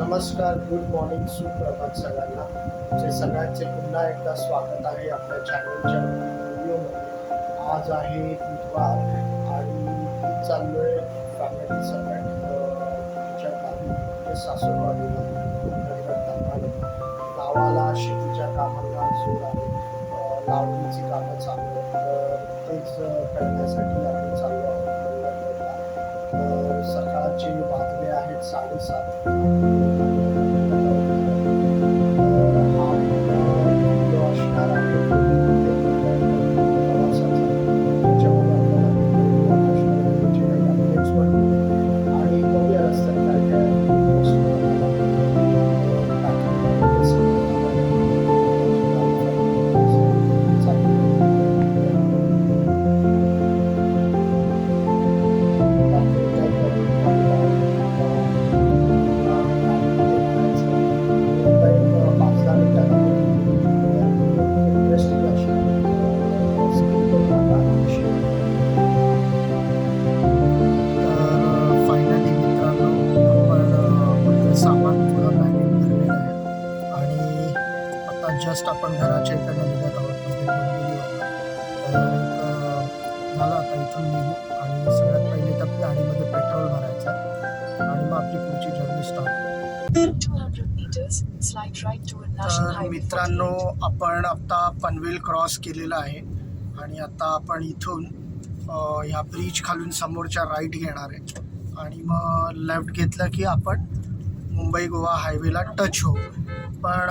नमस्कार good morning सुप्रभात सगळ्यांना. जे सगळ्यांचे पुन्हा एकदा स्वागत आहे आपल्या चॅनलच्या व्हिडिओमध्ये आज आहे बुधवार आणि चाललो आहे फॅमिली सगळ्यात तिच्या गावी म्हणजे सासूरवाडीला तांबाला गावाला शेतीच्या कामाला जोर आहे. लावणीची कामं चालू आहेत. तेच करण्यासाठी आपण चाललो आहोत. हो, सकाळचे वाजले आहेत साडेसात तर मित्रांनो आपण आत्ता पनवेल क्रॉस केलेला आहे आणि आता आपण इथून या ह्या ब्रिज खालून समोरच्या राईट घेणार आहे. आणि मग लेफ्ट घेतलं की आपण मुंबई गोवा हायवेला टच होऊ. पण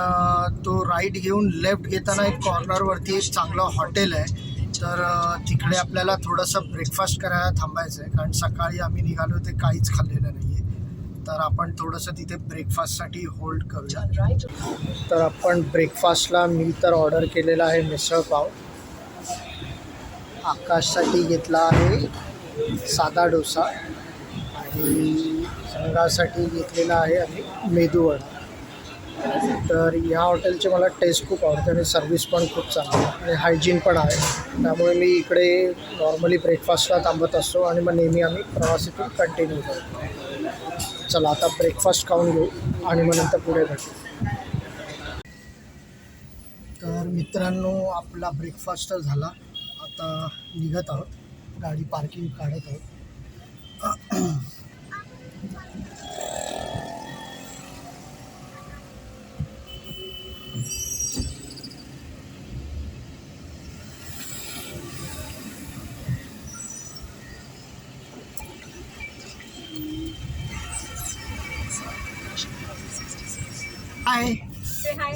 तो राईट घेऊन लेफ्ट घेताना एक कॉर्नरवरती एक चांगलं हॉटेल आहे. तर तिकडे आपल्याला थोडंसं ब्रेकफास्ट करायला थांबायचं आहे कारण सकाळी आम्ही निघालो ते काहीच खाल्लेलं नाही. तर आपण थोडंसं तिथे ब्रेकफास्टसाठी होल्ड करूया. तर आपण ब्रेकफास्टला मी तर ऑर्डर केलेला आहे मिसळ पाव. आकाशसाठी घेतला आहे साधा डोसा आणि संघासाठी घेतलेला आहे आणि मेदूवडा तर या हॉटेलचे मला टेस्ट खूप आवडते आणि सर्विस पण खूप चांगली आणि हायजीन पण आहे. त्यामुळे मी इकडे नॉर्मली ब्रेकफास्टला थांबत असतो आणि मग नेहमी आम्ही प्रवासातून कंटिन्यू करतो. चला आता ब्रेकफास्ट खाऊन घेऊ आणि मग नंतर पुढे भेटू. तर मित्रांनो आपला ब्रेकफास्ट झाला. आता निघत आहोत. गाडी पार्किंग काढत आहोत. हाय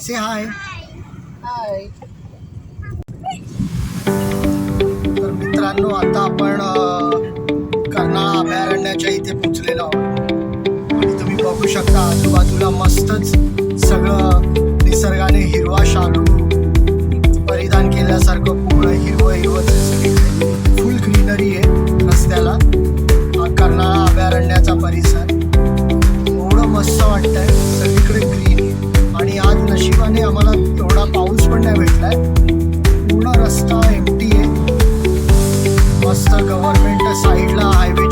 से हाय हाय तर मित्रांनो आता आपण कर्नाळा अभयारण्याच्या इथे पोचलेलो आहोत. आणि तुम्ही बघू शकता आजूबाजूला मस्तच सगळं निसर्गाने हिरवा शालू परिधान केल्यासारखं पूर्ण हिरवं हिरवं फुल ग्रीनरी आहे रस्त्याला. हा कर्नाळा अभयारण्याचा परिसर. एवढं मस्त वाटतंय. सगळीकडे नशिबाने आम्हाला एवढा पाऊस पण नाही भेटलाय. पूर्ण रस्ता एमटी आहे. मस्त गव्हर्नमेंट साईडला हायवे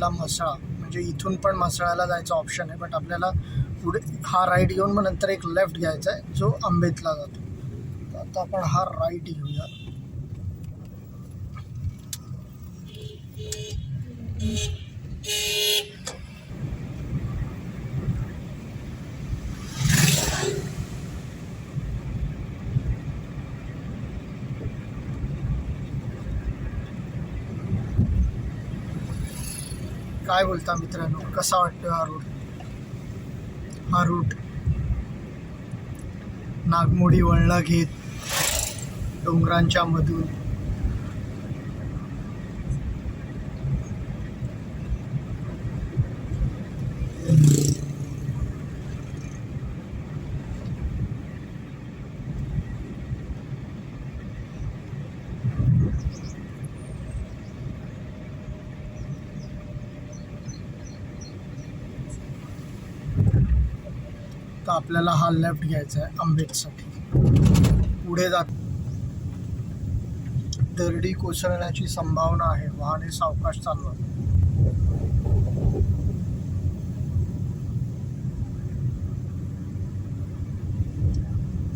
दाखवतो म्हसळा? म्हणजे इथून पण म्हसळाला जायचं ऑप्शन आहे बट आपल्याला पुढे हा राईट घेऊन मग नंतर एक लेफ्ट घ्यायचा आहे जो आंबेतला जातो. तर आता आपण हा राईट घेऊया काय बोलता मित्रांनो? कसा वाटतो हा रूट हा रूट नागमोडी वळणा घेत डोंगरांच्या मधून. तर आपल्याला हा लेफ्ट घ्यायचा आहे आंबेडसाठी? पुढे जात दरडी कोसळण्याची संभावना आहे. वाहने सावकाश चालवा.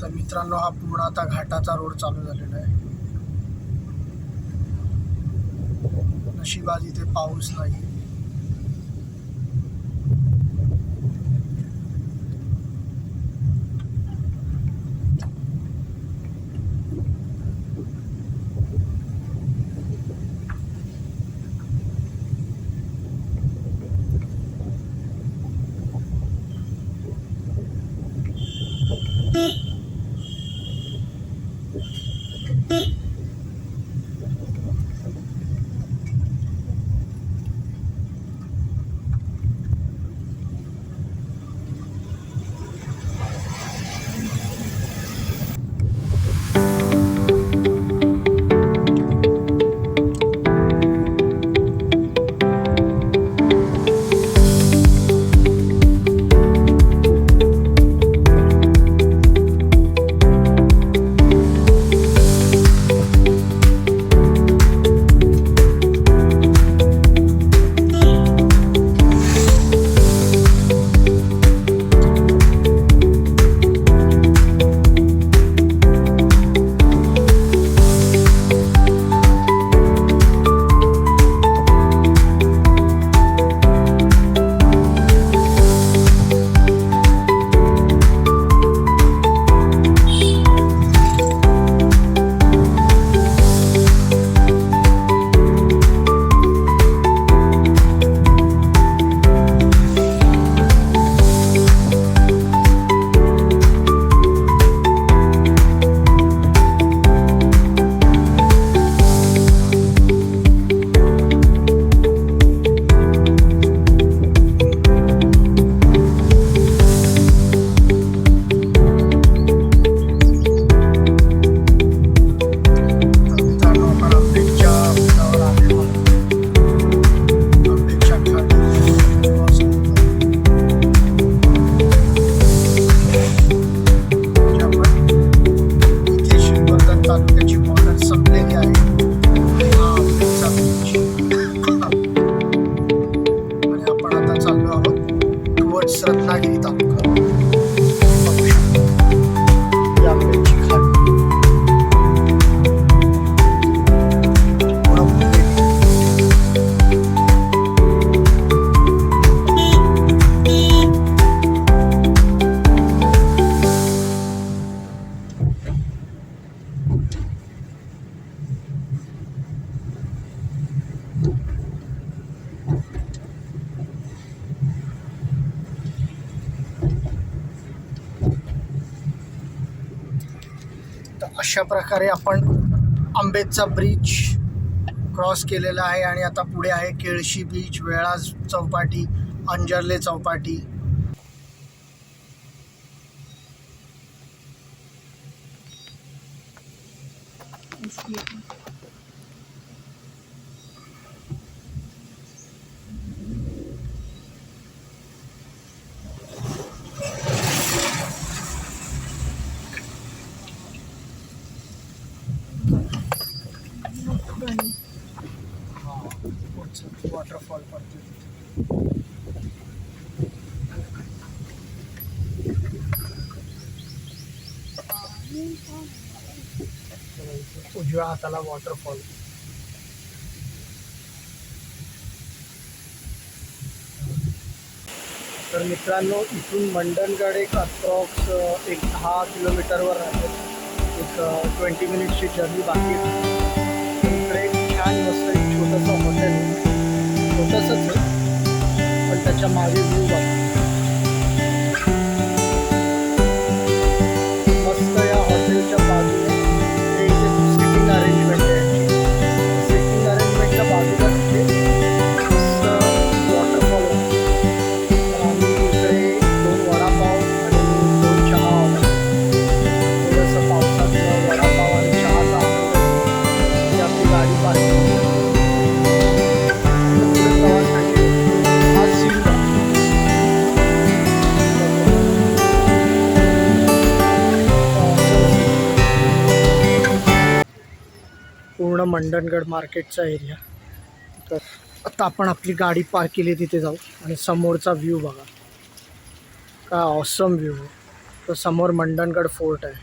तर मित्रांनो हा पूर्ण आता घाटाचा रोड चालू झालेला आहे. नशिबात इथे पाऊस नाही प्रकारे आपण आंबेदचा ब्रिज क्रॉस केलेला आहे आणि आता पुढे आहे केळशी बीच वेळा चौपाटी अंजर्ले चौपाटी. उजव्या हाताला वॉटरफॉल तर मित्रांनो इथून मंडणगड एक अप्रॉक्स एक दहा किलोमीटरवर आहे. एक ट्वेंटी मिनिट्सची जर्नी बाकी आहे. इकडे एक छान मस्त एक छोटंसं हॉटेल छोटंसंच आहे पण त्याच्यामागे व्ह्यू बघा. पूर्ण मंडणगड मार्केटचा एरिया. तर आता आपण आपली गाडी पार्क केली तिथे जाऊ आणि समोरचा व्ह्यू बघा. काय ऑसम व्ह्यू आहे. तो समोर मंडणगड फोर्ट आहे.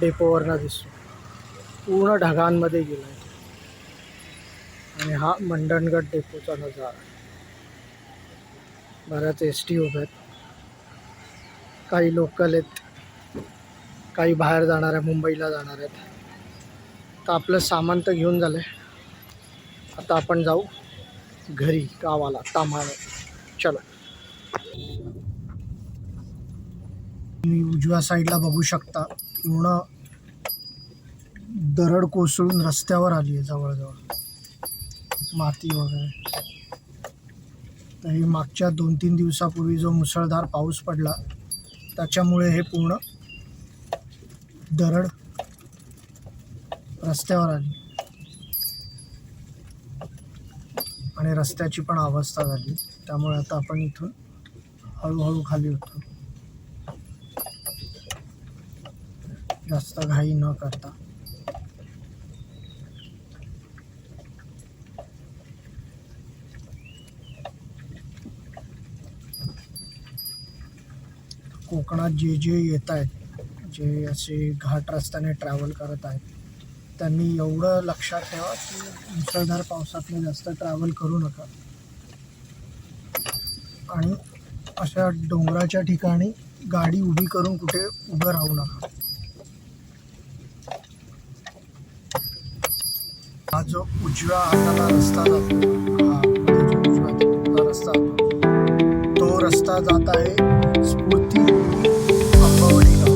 डेपोवरनं दिसतो. पूर्ण ढगांमध्ये गेला आहे आणि हा मंडणगड डेपोचा नजारा बऱ्याच एस टी उभ्या आहेत. काही लोकल आहेत. काही बाहेर जाणार आहे मुंबईला जाणार आहेत. तर आपलं सामान तर घेऊन झालं आहे आता आपण जाऊ घरी गावाला तामाळ चलो. तुम्ही उजव्या साईडला बघू शकता पूर्ण दरड कोसळून रस्त्यावर आली आहे जवळजवळ. माती वगैरे. तर हे मागच्या दोन तीन दिवसापूर्वी जो मुसळधार पाऊस पडला त्याच्यामुळे हे पूर्ण दरड रस्त्यावर आली. आणि रस्त्याची पण अवस्था झाली. त्यामुळे आता आपण इथून हळूहळू खाली होतो. जास्त घाई न करता. कोकणात जे जे येत आहेत जे असे घाट रस्त्याने ट्रॅव्हल करत आहेत त्यांनी एवढं लक्षात ठेवा की मुसळधार पावसातनं जास्त ट्रॅव्हल करू नका. आणि अशा डोंगराच्या ठिकाणी गाडी उभी करून कुठे उभं राहू नका. हा जो उजव्या हाताला रस्ता जातो हा म्हणजे उजव्या रस्ता तो रस्ता जात आहे स्फूर्ती अंबावडी गाव.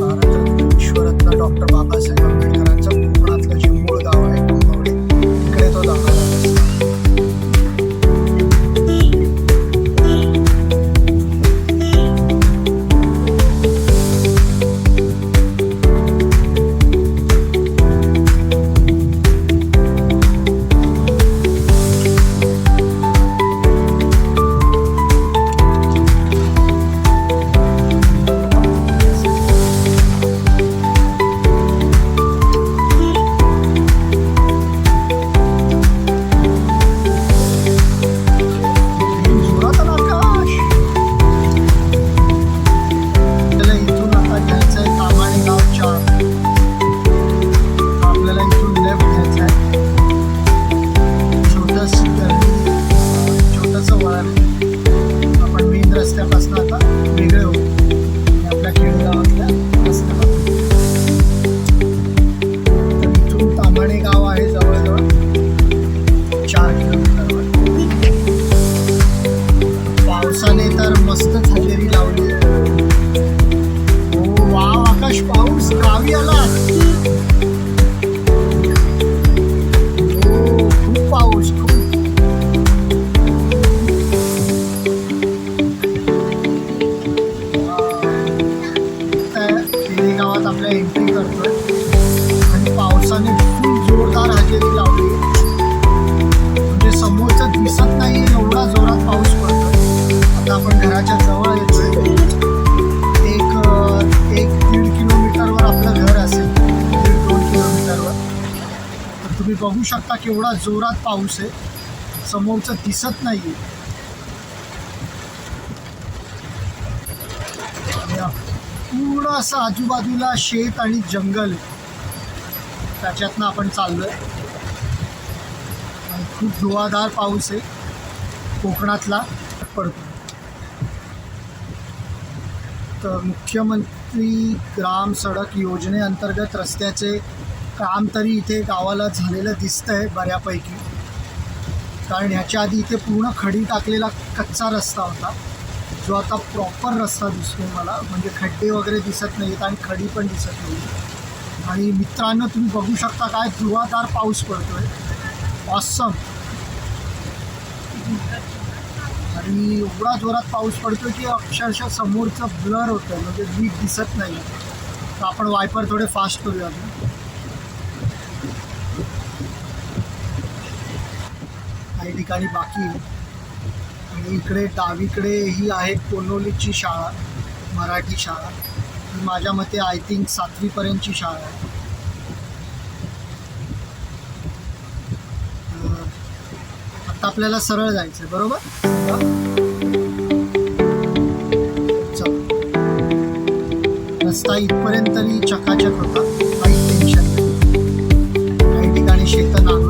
महाराष्ट्रातील विश्वरत्न डॉक्टर बाबासाहेब आंबेडकर जोरात पाऊस आहे. समोरचं दिसत नाही पूर्ण असं आजूबाजूला शेत आणि जंगल आहे. त्याच्यातनं आपण चाललोय. आणि खूप धुवाधार पाऊस आहे. कोकणातला पडतो. तर मुख्यमंत्री ग्राम सडक योजनेअंतर्गत रस्त्याचे काम तरी इथे गावाला झालेलं दिसतं आहे बऱ्यापैकी. कारण ह्याच्या आधी इथे पूर्ण खडी टाकलेला कच्चा रस्ता होता. जो आता प्रॉपर रस्ता दिसतो मला. म्हणजे खड्डे वगैरे दिसत नाहीत आणि खडी पण दिसत नाही आणि मित्रांनो तुम्ही बघू शकता काय धुवाधार पाऊस पडतो आहे ऑसम आणि एवढा जोरात पाऊस पडतो की अक्षरशः समोरचं ब्लर होतं म्हणजे वीट दिसत नाही तर आपण वायपर थोडे फास्ट करूया काही ठिकाणी बाकी. आणि इकडे डावीकडे ही आहे कोनोलीची शाळा मराठी शाळा. ही माझ्या मते आय थिंक सातवीपर्यंतची शाळा आहे. आता आपल्याला सरळ जायचं आहे बरोबर चल. रस्ता इथपर्यंत तरी चकाचक होता. काही टेन्शन काही ठिकाणी शेतं नांगरून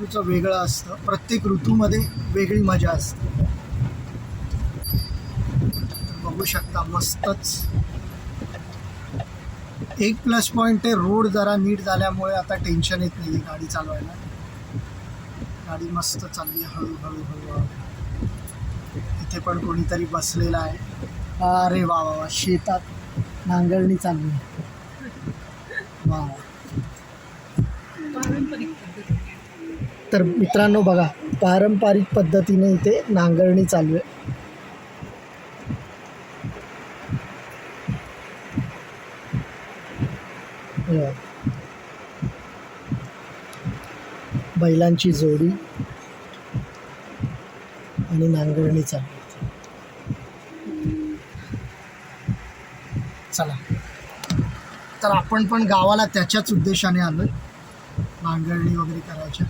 ऋतूचं वेगळं असतं. प्रत्येक ऋतूमध्ये वेगळी मजा असते. बघू शकता मस्तच. एक प्लस पॉईंट आहे रोड जरा नीट झाल्यामुळे आता टेन्शन येत नाही गाडी चालवायला. गाडी मस्त चालली आहे हळूहळू हळूहळू. इथे पण कोणीतरी बसलेला आहे. अरे वा वा शेतात नांगरणी चालली. आहे वा. तर मित्रांनो बघा पारंपरिक पद्धतीने इथे नांगरणी चालू आहे. बैलांची जोडी आणि नांगरणी चालू आहे. चला. तर आपण पण गावाला त्याच्याच उद्देशाने आलोय. नांगरणी वगैरे करायच्या.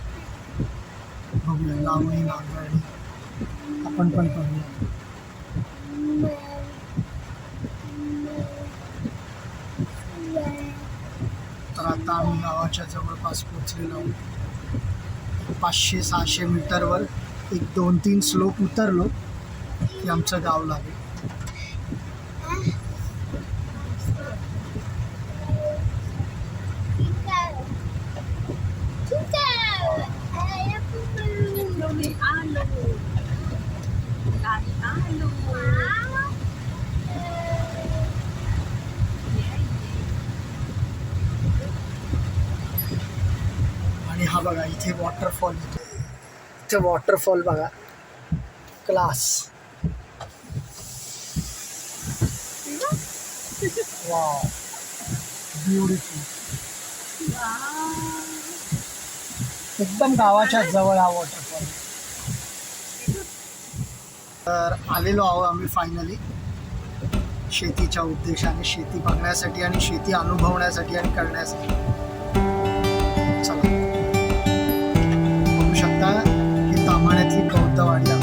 लावणी नांगरणी आपण पण करूया तर आता आम्ही गावाच्या जवळपास पोचलेलो आहोत. पाचशे सहाशे मीटरवर एक दोन तीन स्लोप उतरलो की आमचं गाव लागेल आणि हा बघा इथे वॉटरफॉल इथे वॉटरफॉल बघा. क्लास वाव ब्युटिफुल एकदम गावाच्या जवळ हा वॉटरफॉल तर आलेलो आहोत आम्ही फायनली शेतीच्या उद्देशाने शेती बघण्यासाठी आणि शेती अनुभवण्यासाठी आणि करण्यासाठी. चला. ที่เขาตอนเร